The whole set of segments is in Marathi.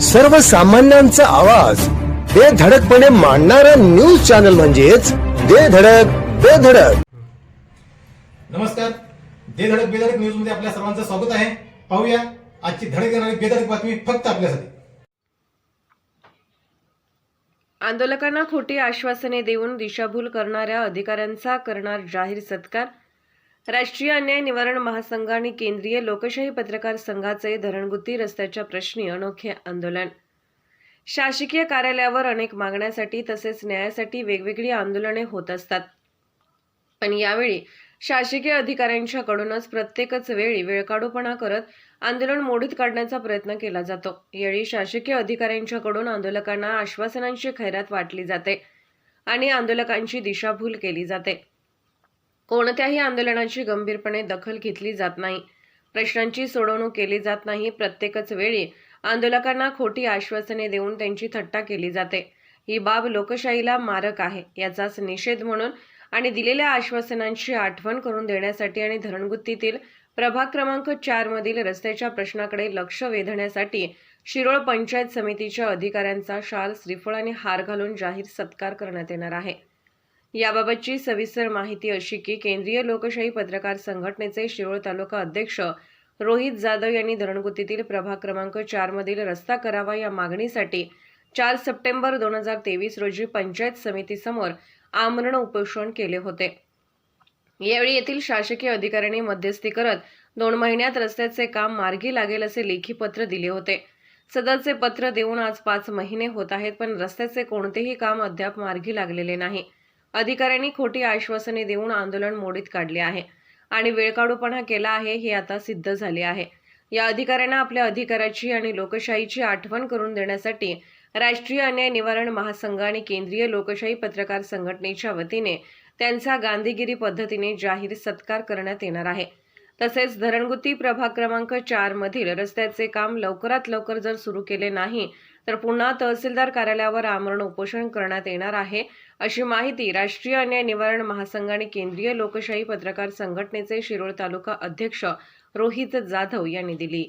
सर्वसामान्यांचा आवाज. बेधडकपणे मांडणारा न्यूज चॅनल म्हणजेच बेधडक बेधडक नमस्कार. दे धडक बेधडक न्यूजमध्ये आपल्या सर्वांचं स्वागत आहे. पाहूया आजची धडक येणारी बेधडक बातमी फक्त आपल्यासाठी. आंदोलकांना खोटी आश्वासने देऊन दिशाभूल करणाऱ्या अधिकाऱ्यांचा करणार जाहीर सत्कार राष्ट्रीय अन्याय निवारण महासंघ आणि केंद्रीय लोकशाही पत्रकार संघाचे धरणगुत्ती रस्त्याच्या प्रश्नी अनोखे आंदोलन. शासकीय कार्यालयावर अनेक मागण्यासाठी तसेच न्यायासाठी वेगवेगळी आंदोलने होत असतात. पण यावेळी शासकीय अधिकाऱ्यांच्याकडूनच प्रत्येकच वेळी वेळकाढूपणा करत आंदोलन मोडीत काढण्याचा प्रयत्न केला जातो. यावेळी शासकीय अधिकाऱ्यांच्याकडून आंदोलकांना आश्वासनांची खैरात वाटली जाते आणि आंदोलकांची दिशाभूल केली जाते. कोणत्याही आंदोलनाची गंभीरपणे दखल घेतली जात नाही. प्रश्नांची सोडवणूक केली जात नाही. प्रत्येकच वेळी आंदोलकांना खोटी आश्वासने देऊन त्यांची थट्टा केली जाते. ही बाब लोकशाहीला मारक आहे याचाच निषेध म्हणून आणि दिलेल्या आश्वासनांची आठवण करून देण्यासाठी आणि धरणगुत्तीतील प्रभाग क्रमांक चार मधील रस्त्याच्या प्रश्नाकडे लक्ष वेधण्यासाठी शिरोळ पंचायत समितीच्या अधिकाऱ्यांचा शाल श्रीफळ आणि हार घालून जाहीर सत्कार करण्यात येणार आहे. याबाबतची सविस्तर माहिती अशी की केंद्रीय लोकशाही पत्रकार संघटनेचे शिरोळ तालुका अध्यक्ष रोहित जाधव यांनी धरणगुतीतील प्रभाग क्रमांक चारमधील रस्ता करावा या मागणीसाठी चार सप्टेंबर दोन हजार तेवीस रोजी पंचायत समितीसमोर आमरण उपोषण केले होते. यावेळी येथील शासकीय अधिकाऱ्यांनी मध्यस्थी करत दोन महिन्यात रस्त्याचे काम मार्गी लागेल असे लेखी पत्र दिले होते. सदरचे पत्र देऊन आज पाच महिने होत आहेत पण रस्त्याचे कोणतेही काम अद्याप मार्गी लागलेले नाही. अधिकाऱ्यांनी खोटी आश्वासने देऊन आंदोलन मोडीत काढले आहे. आणि वेळकाढूपणा केला आहे हे आता सिद्ध झाले आहे. या अधिकाऱ्यांना आपल्या अधिकाराची आणि लोकशाहीची आठवण करून देण्यासाठी राष्ट्रीय अन्याय निवारण महासंघ आणि केंद्रीय लोकशाही पत्रकार संघटनेच्या वतीने त्यांचा गांधीगिरी पद्धतीने जाहीर सत्कार करण्यात येणार आहे. तसेच धरणगुती प्रभाग क्रमांक चार मधील रस्त्याचे काम लवकरात लवकर जर सुरू केले नाही तर पुन्हा तहसीलदार कार्यालयावर आमरण उपोषण करण्यात येणार आहे अशी माहिती राष्ट्रीय अन्याय निवारण महासंघ आणि केंद्रीय लोकशाही पत्रकार संघटनेचे शिरोळ तालुका अध्यक्ष रोहित जाधव यांनी दिली.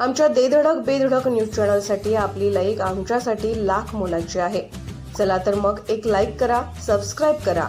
आमच्या देधडक बेधडक न्यूज चॅनलसाठी आपली लाईक आमच्यासाठी लाख मोलाची आहे. चला तर मग एक लाईक करा सबस्क्राईब करा